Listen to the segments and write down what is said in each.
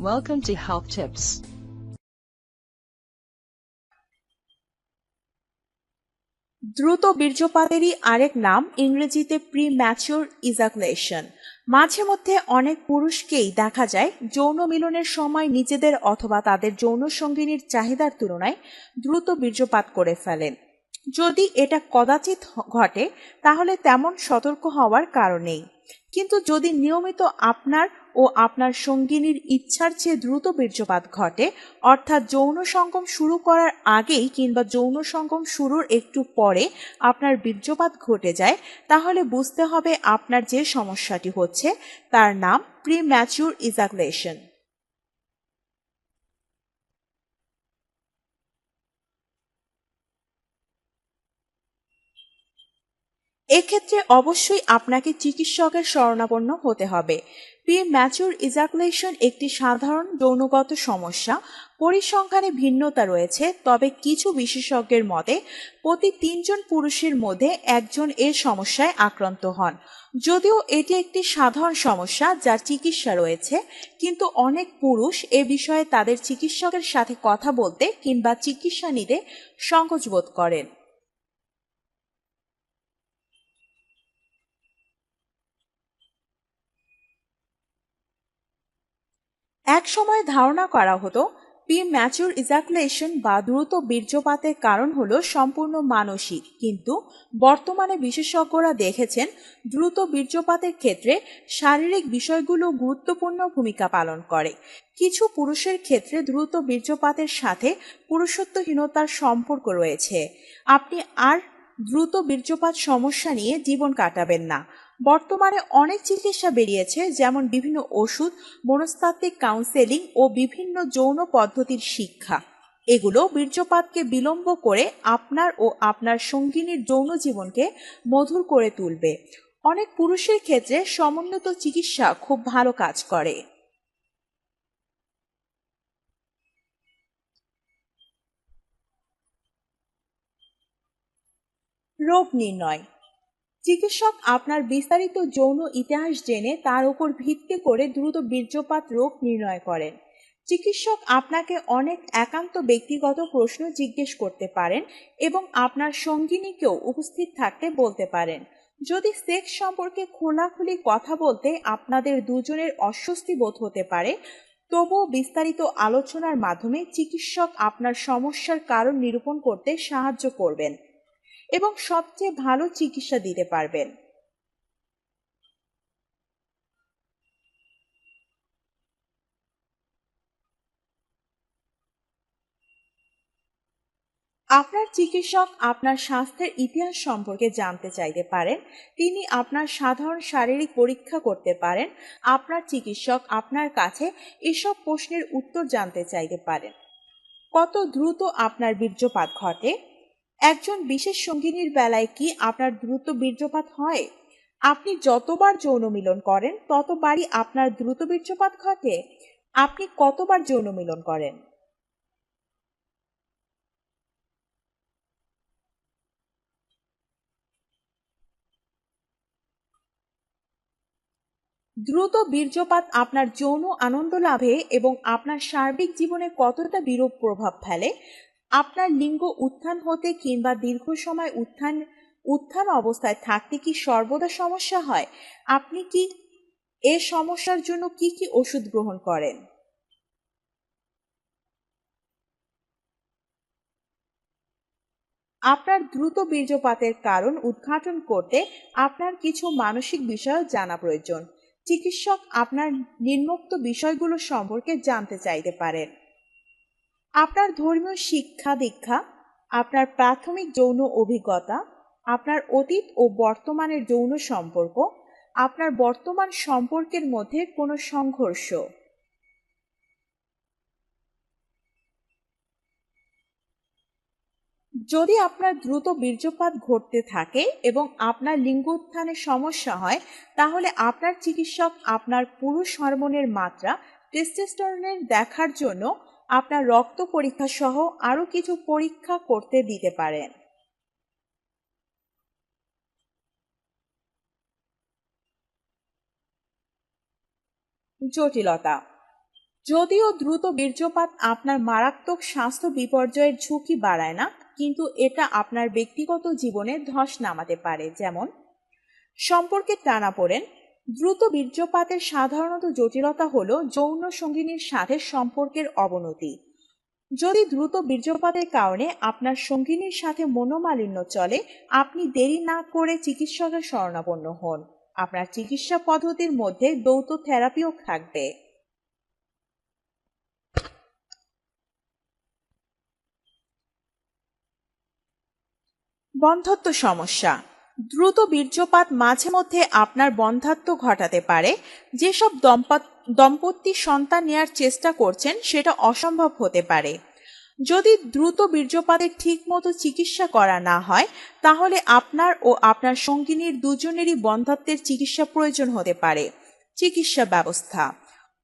Welcome to Health Tips. দ্রুত বীর্যপাতেরই আরেক নাম ইংরেজিতে প্রি ম্যাচিওর ইজাকুলেশন মাঝে মধ্যে অনেক পুরুষকেই দেখা যায় যৌন মিলনের সময় নিজেদের অথবা তাদের যৌন সঙ্গিনীর চাহিদার তুলনায় দ্রুত বীর্যপাত করে ফেলেন। যদি এটা কদাচিৎ ঘটে, তাহলে তেমন সতর্ক হওয়ার কারণেই কিন্তু যদি নিয়মিত আপনার ও আপনার সঙ্গিনীর ইচ্ছার চেয়ে দ্রুত বীর্যপাত ঘটে, অর্থাৎ যৌন সঙ্গম শুরু করার আগেই কিংবা যৌন সঙ্গম শুরুর একটু পরে আপনার বীর্যপাত ঘটে যায়, তাহলে বুঝতে হবে আপনার যে সমস্যাটি হচ্ছে, তার নাম প্রি ম্যাচিউর ইজাকুলেশন এক্ষেত্রে অবশ্যই আপনাকে চিকিৎসকের শরণাপন্ন হতে হবে। প্রি ম্যাচুর ইজাকুলেশন একটি সাধারণ যৌনগত সমস্যা, পরিসংখ্যানে ভিন্নতা রয়েছে, তবে কিছু বিশেষজ্ঞের মতে প্রতি তিনজন পুরুষের মধ্যে একজন এর সমস্যায় আক্রান্ত হন। যদিও এটি একটি সাধারণ সমস্যা যার চিকিৎসা রয়েছে, কিন্তু অনেক পুরুষ এ বিষয়ে তাদের চিকিৎসকের সাথে কথা বলতে কিংবা চিকিৎসা নিতে সংকোচ বোধ করেন। এক সময় ধারণা করা হতো প্রি ম্যাচুর ইজাকুলেশন বা দ্রুত বীর্যপাতের কারণ হল সম্পূর্ণ মানসিক। কিন্তু বর্তমানে বিশেষজ্ঞরা দেখেছেন, দ্রুত বীর্যপাতের ক্ষেত্রে শারীরিক বিষয়গুলো গুরুত্বপূর্ণ ভূমিকা পালন করে। কিছু পুরুষের ক্ষেত্রে দ্রুত বীর্যপাতের সাথে পুরুষত্বহীনতার সম্পর্ক রয়েছে। আপনি আর দ্রুত বীর্যপাত সমস্যা নিয়ে জীবন কাটাবেন না। বর্তমানে অনেক চিকিৎসা বেরিয়েছে, যেমন বিভিন্ন ওষুধ, মনস্তাত্ত্বিক কাউন্সেলিং ও বিভিন্ন যৌন পদ্ধতির শিক্ষা। এগুলো বীর্যপাতকে বিলম্ব করে আপনার ও আপনার সঙ্গিনীর যৌন জীবনকে মধুর করে তুলবে। অনেক পুরুষের ক্ষেত্রে সমুন্নত চিকিৎসা খুব ভালো কাজ করে। রোগ নির্ণয় চিকিৎসক আপনার বিস্তারিত যৌন ইতিহাস জেনে তার উপর ভিত্তি করে দ্রুত বীর্যপাত রোগ নির্ণয় করেন। চিকিৎসক আপনাকে অনেক একান্ত ব্যক্তিগত প্রশ্ন জিজ্ঞেস করতে পারেন এবং আপনার সঙ্গিনীকেও উপস্থিত থাকতে বলতে পারেন। যদি সেক্স সম্পর্কে খোলাখুলি কথা বলতে আপনাদের দুজনের অস্বস্তি বোধ হতে পারে, তবুও বিস্তারিত আলোচনার মাধ্যমে চিকিৎসক আপনার সমস্যার কারণ নিরূপণ করতে সাহায্য করবেন। এবং সবচেয়ে ভালো চিকিৎসা দিতে পারবেন। আপনার চিকিৎসক আপনার স্বাস্থ্যের ইতিহাস সম্পর্কে জানতে চাইতে পারেন, তিনি আপনার সাধারণ শারীরিক পরীক্ষা করতে পারেন, আপনার চিকিৎসক আপনার কাছে এসব প্রশ্নের উত্তর জানতে চাইতে পারেন। কত দ্রুত আপনার বীর্যপাত ঘটে? একজন বিশেষ সঙ্গিনীর বেলায় কি আপনার দ্রুত বীর্যপাত হয়? আপনি যতবার যৌন মিলন করেন, ততবারই আপনার দ্রুত বীর্যপাত ঘটে। আপনি কতবার যৌন মিলন করেন? দ্রুত বীর্যপাত আপনার যৌন আনন্দ লাভে এবং আপনার সার্বিক জীবনে কতটা বিরূপ প্রভাব ফেলে আপনার লিঙ্গ উত্থান হতে কিংবা দীর্ঘ সময় উত্থান উত্থান অবস্থায় থাকতে কি সর্বদা সমস্যা হয়? আপনি কি এ সমস্যার জন্য কি কি ওষুধ গ্রহণ করেন? আপনার দ্রুত বীর্যপাতের কারণ উদ্ঘাটন করতে আপনার কিছু মানসিক বিষয় জানা প্রয়োজন। চিকিৎসক আপনার নির্মুক্ত বিষয়গুলো সম্পর্কে জানতে চাইতে পারেন। আপনার ধর্মীয় শিক্ষা দীক্ষা, আপনার প্রাথমিক যৌন অভিজ্ঞতা, আপনার অতীত ও বর্তমানের যৌন সম্পর্ক, আপনার বর্তমান সম্পর্কের মধ্যে কোনো সংঘর্ষ। যদি আপনার দ্রুত বীর্যপাত ঘটতে থাকে এবং আপনার লিঙ্গোত্থানের সমস্যা হয়, তাহলে আপনার চিকিৎসক আপনার পুরুষ হরমোনের মাত্রা টেস্টোস্টেরনের দেখার জন্য আপনার রক্ত পরীক্ষা সহ আরও কিছু পরীক্ষা করতে দিতে পারেন। জটিলতা। যদিও দ্রুত বীর্যপাত আপনার মারাত্মক স্বাস্থ্য বিপর্যয়ের ঝুঁকি বাড়ায় না, কিন্তু এটা আপনার ব্যক্তিগত জীবনে ধস নামাতে পারে, যেমন সম্পর্কে টানা পড়েন দ্রুত বীর্যপাতের সাধারণত জটিলতা হল যৌন সঙ্গিনীর সাথে সম্পর্কের অবনতি। যদি দ্রুত বীর্যপাতের কারণে আপনার সঙ্গিনীর সাথে মনোমালিন্য চলে, আপনি দেরি না করে চিকিৎসকের শরণাপন্ন হন। আপনার চিকিৎসা পদ্ধতির মধ্যে দৌত থেরাপিও থাকবে। বন্ধত্ব সমস্যা। দ্রুত বীর্যপাত মাঝে মধ্যে আপনার বন্ধাত্ম ঘটাতে পারে। যেসব দম্পতি সন্তান নেওয়ার চেষ্টা করছেন, সেটা অসম্ভব হতে পারে। যদি দ্রুত বীর্যপাতের ঠিকমতো চিকিৎসা করা না হয়, তাহলে আপনার ও আপনার সঙ্গিনীর দুজনেরই বন্ধাত্বের চিকিৎসা প্রয়োজন হতে পারে। চিকিৎসা ব্যবস্থা।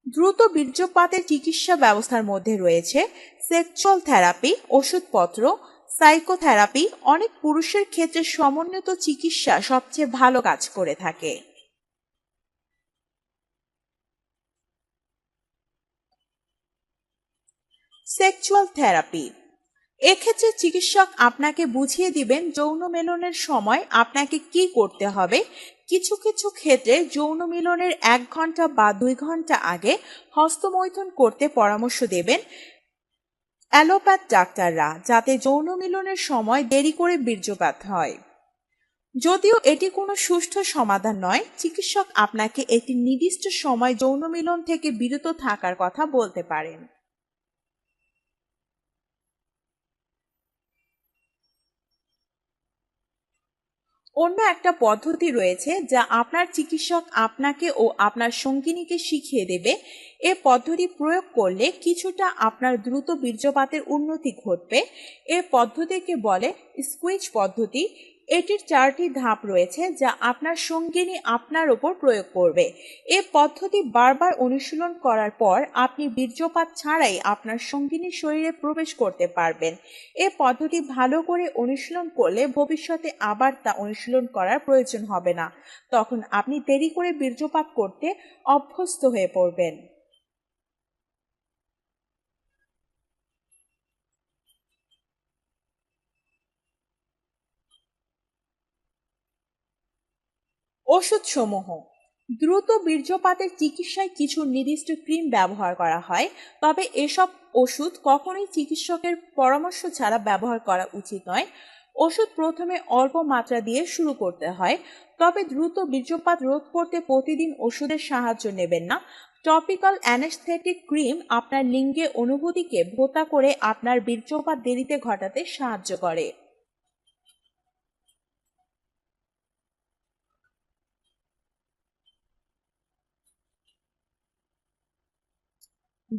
দ্রুত বীর্যপাতের চিকিৎসা ব্যবস্থার মধ্যে রয়েছে সেক্সুয়াল থেরাপি ওষুধপত্র সাইকোথেরাপি অনেক পুরুষের ক্ষেত্রে সমন্বিত চিকিৎসা সবচেয়ে ভালো কাজ করে থাকে। সেক্সুয়াল থেরাপি এক্ষেত্রে চিকিৎসক আপনাকে বুঝিয়ে দিবেন যৌন মিলনের সময় আপনাকে কি করতে হবে। কিছু কিছু ক্ষেত্রে যৌন মিলনের এক ঘণ্টা বা দুই ঘণ্টা আগে হস্তমৈথুন করতে পরামর্শ দেবেন। অ্যালোপ্যাথ ডাক্তাররা যাতে যৌন মিলনের সময় দেরি করে বীর্যপাত হয়। যদিও এটি কোনো সুষ্ঠু সমাধান নয়, চিকিৎসক আপনাকে একটি নির্দিষ্ট সময় যৌন মিলন থেকে বিরত থাকার কথা বলতে পারেন। অন্য একটা পদ্ধতি রয়েছে যা আপনার চিকিৎসক আপনাকে ও আপনার সঙ্গিনীকে শিখিয়ে দেবে। এ পদ্ধতি প্রয়োগ করলে কিছুটা আপনার দ্রুত বীর্যপাতের উন্নতি ঘটবে। এ পদ্ধতিকে বলে স্কুইজ পদ্ধতি। এটির চারটি ধাপ রয়েছে যা আপনার সঙ্গিনী আপনার ওপর প্রয়োগ করবে। এ পদ্ধতি বারবার অনুশীলন করার পর আপনি বীর্যপাত ছাড়াই আপনার সঙ্গিনীর শরীরে প্রবেশ করতে পারবেন। এ পদ্ধতি ভালো করে অনুশীলন করলে ভবিষ্যতে আবার তা অনুশীলন করার প্রয়োজন হবে না। তখন আপনি দেরি করে বীর্যপাত করতে অভ্যস্ত হয়ে পড়বেন। ওষুধসমূহ। দ্রুত বীর্যপাতের চিকিৎসায় কিছু নির্দিষ্ট ক্রিম ব্যবহার করা হয়, তবে এসব ওষুধ কখনোই চিকিৎসকের পরামর্শ ছাড়া ব্যবহার করা উচিত নয়। ওষুধ প্রথমে অল্প মাত্রা দিয়ে শুরু করতে হয়, তবে দ্রুত বীর্যপাত রোধ করতে প্রতিদিন ওষুধের সাহায্য নেবেন না। টপিক্যাল অ্যানেস্থেটিক ক্রিম আপনার লিঙ্গে অনুভূতিকে ভোতা করে আপনার বীর্যপাত দেরিতে ঘটাতে সাহায্য করে।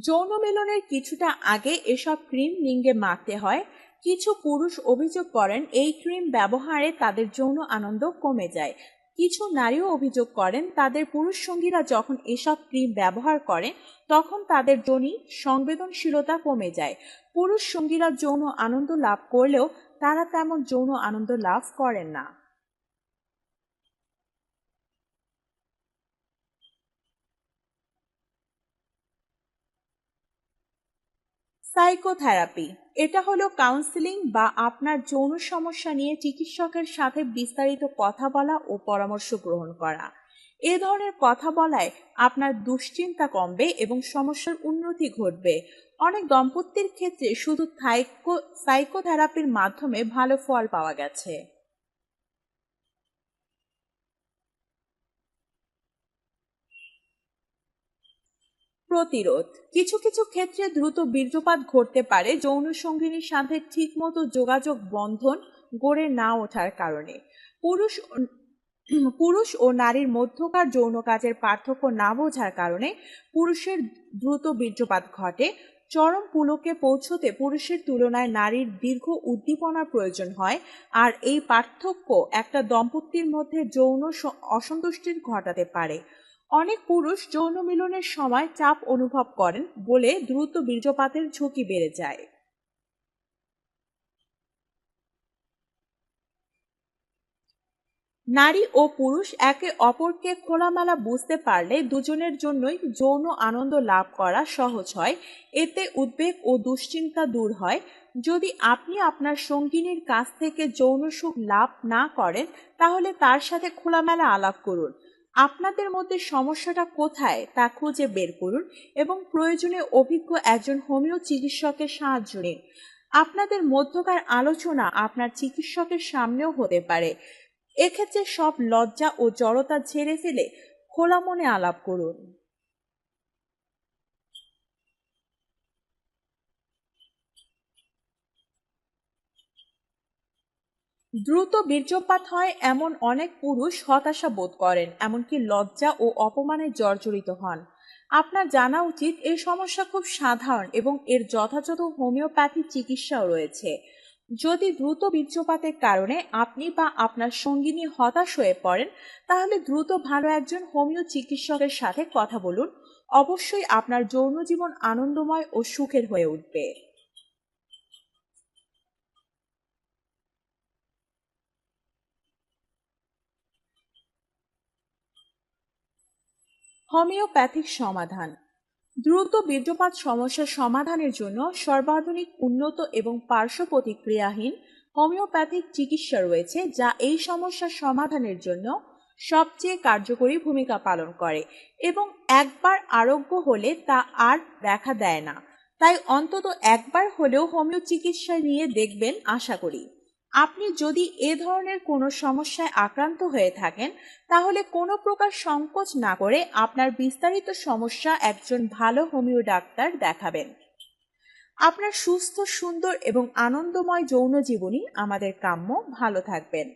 যৌন মিলনের কিছুটা আগে এসব ক্রিম লিঙ্গে মাখতে হয়। কিছু পুরুষ অভিযোগ করেন, এই ক্রিম ব্যবহারে তাদের যৌন আনন্দ কমে যায়। কিছু নারীও অভিযোগ করেন, তাদের পুরুষ সঙ্গীরা যখন এসব ক্রিম ব্যবহার করেন তখন তাদের জনি সংবেদনশীলতা কমে যায়। পুরুষ সঙ্গীরা যৌন আনন্দ লাভ করলেও তারা তেমন যৌন আনন্দ লাভ করেন না। সাইকোথেরাপি এটা হলো কাউন্সিলিং বা আপনার যৌন সমস্যা নিয়ে চিকিৎসকের সাথে বিস্তারিত কথা বলা ও পরামর্শ গ্রহণ করা। এ ধরনের কথা বলায় আপনার দুশ্চিন্তা কমবে এবং সমস্যার উন্নতি ঘটবে। অনেক দম্পতির ক্ষেত্রে শুধু সাইকোথেরাপির মাধ্যমে ভালো ফল পাওয়া গেছে। প্রতিরোধ। কিছু কিছু ক্ষেত্রে দ্রুত বীর্যপাত ঘটতে পারে যৌন সঙ্গিনীর সাথে ঠিকমতো যোগাযোগ বন্ধন গড়ে না ওঠার কারণে। পুরুষ পুরুষ ও নারীর মধ্যকার যৌন কাজের পার্থক্য না বোঝার কারণে পুরুষের দ্রুত বীর্যপাত ঘটে। চরম পুলকে পৌঁছতে পুরুষের তুলনায় নারীর দীর্ঘ উদ্দীপনার প্রয়োজন হয়। আর এই পার্থক্য একটা দম্পতির মধ্যে যৌন অসন্তুষ্টির ঘটাতে পারে। অনেক পুরুষ যৌন মিলনের সময় চাপ অনুভব করেন বলে দ্রুত বীর্যপাতের ঝুঁকি বেড়ে যায়। নারী ও পুরুষ একে অপরকে খোলামেলা বুঝতে পারলে দুজনের জন্যই যৌন আনন্দ লাভ করা সহজ হয়। এতে উদ্বেগ ও দুশ্চিন্তা দূর হয়। যদি আপনি আপনার সঙ্গিনীর কাছ থেকে যৌন সুখ লাভ না করেন, তাহলে তার সাথে খোলামেলা আলাপ করুন। আপনাদের মধ্যে সমস্যাটা কোথায় তা খুঁজে বের করুন এবং প্রয়োজনে অভিজ্ঞ একজন হোমিও চিকিৎসকের সাহায্য নিন। আপনাদের মধ্যকার আলোচনা আপনার চিকিৎসকের সামনেও হতে পারে। এক্ষেত্রে সব লজ্জা ও জড়তা ছেড়ে ফেলে খোলা মনে আলাপ করুন। দ্রুত বীর্যপাত হয় এমন অনেক পুরুষ হতাশা বোধ করেন, এমনকি লজ্জা ও অপমানে জর্জরিত হন। আপনার জানা উচিত এই সমস্যা খুব সাধারণ এবং এর যথাযথ হোমিওপ্যাথি চিকিৎসাও রয়েছে। যদি দ্রুত বীর্যপাতের কারণে আপনি বা আপনার সঙ্গিনী হতাশ হয়ে পড়েন, তাহলে দ্রুত ভালো একজন হোমিও চিকিৎসকের সাথে কথা বলুন। অবশ্যই আপনার যৌন জীবন আনন্দময় ও সুখের হয়ে উঠবে। হোমিওপ্যাথিক সমাধান। দ্রুত বীর্যপাত সমস্যার সমাধানের জন্য সর্বাধুনিক উন্নত এবং পার্শ্ব প্রতিক্রিয়াহীন হোমিওপ্যাথিক চিকিৎসা রয়েছে যা এই সমস্যার সমাধানের জন্য সবচেয়ে কার্যকরী ভূমিকা পালন করে এবং একবার আরোগ্য হলে তা আর দেখা দেয় না। তাই অন্তত একবার হলেও হোমিও চিকিৎসা নিয়ে দেখবেন আশা করি। আপনি যদি এ ধরনের কোনো সমস্যায় আক্রান্ত হয়ে থাকেন, তাহলে কোনো প্রকার সংকোচ না করে আপনার বিস্তারিত সমস্যা একজন ভালো হোমিও ডাক্তার দেখাবেন আপনার সুস্থ, সুন্দর এবং আনন্দময় যৌন জীবনী আমাদের কাম্য ভালো থাকবেন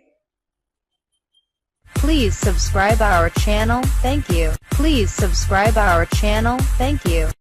Please subscribe our channel. Thank you. Please subscribe our channel. Thank you.